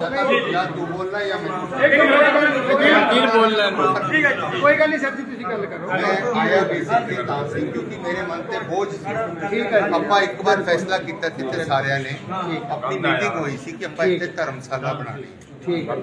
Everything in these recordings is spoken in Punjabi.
ਵਕੀਲ ਬੋਲ ਲੈਣ ਠੀਕ ਹੈ ਕੋਈ ਗੱਲ ਨਹੀਂ ਸਰ ਜੀ ਤੁਸੀਂ ਗੱਲ ਕਰੋ ਮੈਂ ਆਇਆ ਬੇਸਿਕਲੀ ਤਾਂ ਸੀ ਕਿਉਂਕਿ ਮੇਰੇ ਮਨ ਤੇ ਬੋਝ ਸੀ ਠੀਕ ਹੈ ਜੀ। ਆਪਾਂ ਇੱਕ ਵਾਰ ਫੈਸਲਾ ਕੀਤਾ ਕਿਤੇ ਸਾਰਿਆਂ ਨੇ ਆਪਣੀ ਮੀਟਿੰਗ ਹੋਈ ਸੀ ਕਿ ਆਪਾਂ ਇੱਥੇ ਧਰਮਸ਼ਾਲਾ ਬਣਾਣੀ ਠੀਕ ਹੈ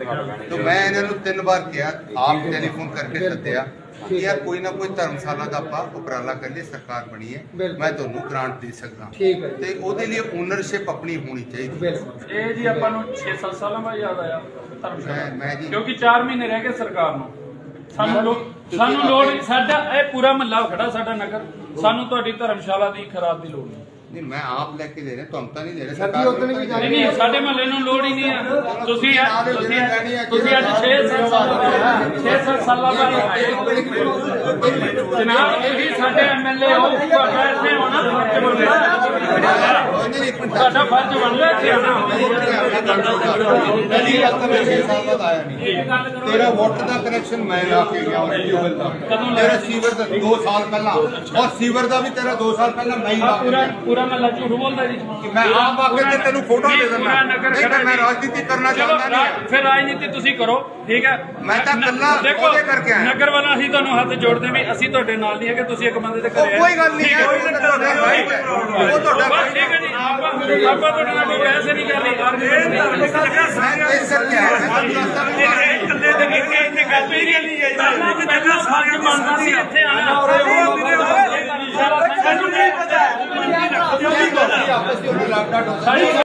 ਤਾਂ ਮੈਂ ਇਹਨਾਂ ਨੂੰ ਤਿੰਨ ਵਾਰ ਕਿਹਾ ਆਪ ਟੈਲੀਫੋਨ ਕਰਕੇ ਸੱਦਿਆ ਕਿ ਯਾਰ ਕੋਈ ਨਾ ਕੋਈ ਧਰਮਸ਼ਾਲਾ ਦਾ ਆਪਾਂ ਉਪਰਾਲਾ ਕਰੀਏ ਸਰਕਾਰ ਬਣੀਏ। ਬਿਲਕੁਲ। ਮੈਂ ਤੁਹਾਨੂੰ ਗ੍ਰਾਂਟ ਦੇ ਸਕਦਾ। ਹੈ। ਤੇ ਉਹਦੇ ਲਈ ਓਨਰਸ਼ਿਪ ਆਪਣੀ ਹੋਣੀ ਚਾਹੀਦੀ। ਇਹ ਜੀ ਆਪਾਂ ਨੂੰ 6-7 ਸਾਲਾਂ ਬਾਅਦ ਯਾਦ ਆਇਆ ਧਰਮਸ਼ਾਲਾ। ਮੈਂ ਜੀ ਕਿਉਂਕਿ 4 ਮਹੀਨੇ ਰਹਿ ਗਏ ਸਰਕਾਰ ਨੂੰ। ਸਾਨੂੰ ਸਾਨੂੰ ਲੋੜ ਸਾਡਾ ਇਹ ਪੂਰਾ ਮਹੱਲਾ ਖੜਾ ਸਾਡਾ ਨਗਰ। ਸਾਨੂੰ ਤੁਹਾਡੀ ਧਰਮਸ਼ਾਲਾ ਦੀ ਖਰਾਬ ਦੀ ਲੋੜ ਨਹੀਂ। ਨਹੀਂ ਮੈਂ ਆਪ ਲੈ ਕੇ ਦੇ ਰਿਹਾ ਤੁਹਾਨੂੰ ਤਾਂ ਨਹੀਂ ਦੇ ਰਿਹਾ ਸਰ ਜੀ, ਉਦੋਂ ਵੀ ਨਹੀਂ ਨਹੀਂ ਸਾਡੇ ਮਹੱਲੇ ਨੂੰ ਲੋੜ ਹੀ ਨਹੀਂ ਹੈ ਤੁਸੀਂ ਤੁਸੀਂ ਅੱਜ- ਤੁਸੀਂ ਅੱਜ 6-7 ਸਾਲਾਂ 6-7 ਸਾਲਾਂ ਬਾਅਦ ਆਏ। ਜਨਾਬ ਇਹ ਵੀ ਸਾਡੇ ਐਮਐਲਏ ਹੋ ਤੁਹਾਡਾ ਇੱਥੇ ਆਉਣਾ ਫਰਜ਼ ਬਣਦਾ। ਤੁਹਾਡਾ ਫਰਜ਼ ਬਣਦਾ ਇੱਥੇ ਆਉਣਾ। ਪਹਿਲੀ ਗੱਲ ਤਾਂ ਮੈਂ 6 ਸਾਲ ਬਾਅਦ ਆਇਆ ਨਹੀਂ ਤੇਰਾ ਵਾਟਰ ਦਾ ਕਨੈਕਸ਼ਨ ਮੈਂ ਲਾ ਕੇ ਗਿਆ ਹਾਂ ਟਿਊਬਲ ਦਾ। ਤੇਰਾ ਸੀਵਰ ਦਾ 2 ਸਾਲ ਪਹਿਲਾਂ। ਔਰ ਸੀਵਰ ਦਾ ਵੀ ਤੇਰਾ 2 ਸਾਲ ਪਹਿਲਾਂ ਮੈਂ ਹੀ ਲਾ ਪੂਰਾ ਪੂਰਾ ਮਹੱਲਾ ਝੂਠ ਬੋਲਦਾ ਜੀ। ਮੈਂ ਆਪ ਆ ਕੇ ਤੈਨੂੰ ਫੋਟੋ ਦੇ ਦਿੰਦਾ। ਨਹੀਂ ਤਾਂ ਮੈਂ ਰਾਜਨੀਤੀ ਕਰਨਾ ਚਾਹੁੰਦਾ ਨਹੀਂ। ਫਿਰ ਰਾਜਨੀਤੀ ਤੁਸੀਂ ਕਰੋ ਠੀਕ ਹੈ? ਮੈਂ ਤਾਂ ਦੇਖੋ, ਉਹਦੇ ਕਰਕੇ ਆਇਆ। ਨਗਰ ਵਾਲਾ ਅਸੀਂ ਤੁਹਾਨੂੰ ਹੱਥ ਜੋੜਦੇ ਵੀ ਅਸੀਂ ਤੁਹਾਡੇ ਨਾਲ ਨਹੀਂ ਹੈਗੇ ਤੁਸੀਂ ਇੱਕ ਬੰਦੇ ਦੇ ਘਰੇ ਕੋਈ ਗੱਲ ਨਹੀਂ ਹੈ ਉਹ ਤੁਹਾਡਾ ਬਸ right ਠੀਕ ਹੈ ਜੀ ਆਪਾਂ ਤੁਹਾਡੇ ਨਾਲ ਕੋਈ ਬਹਿਸ ਨਹੀਂ ਕਰ ਰਹੇ ਆਰਗੂਮੈਂਟ ਨਹੀਂ ਕਰ ਰਹੇ ਮੈਂ ਇਸ ਕਰਕੇ ਆਇਆ ਵੀ ਮੈਂ- ਇਕੱਲੇ ਦੇ ਇੱਕ ਇੱਕ ਗੱਲ ਮੇਰੀ ਨਹੀਂ ਹੈ। ਪਹਿਲਾਂ ਵੀ ਪਹਿਲਾਂ ਫਰਜ਼ ਬਣਦਾ ਸੀ ਇੱਥੇ ਆਣਾ ਆਪਸ ਵਿੱਚ ਉਹਨਾਂ ਸਾਡੀ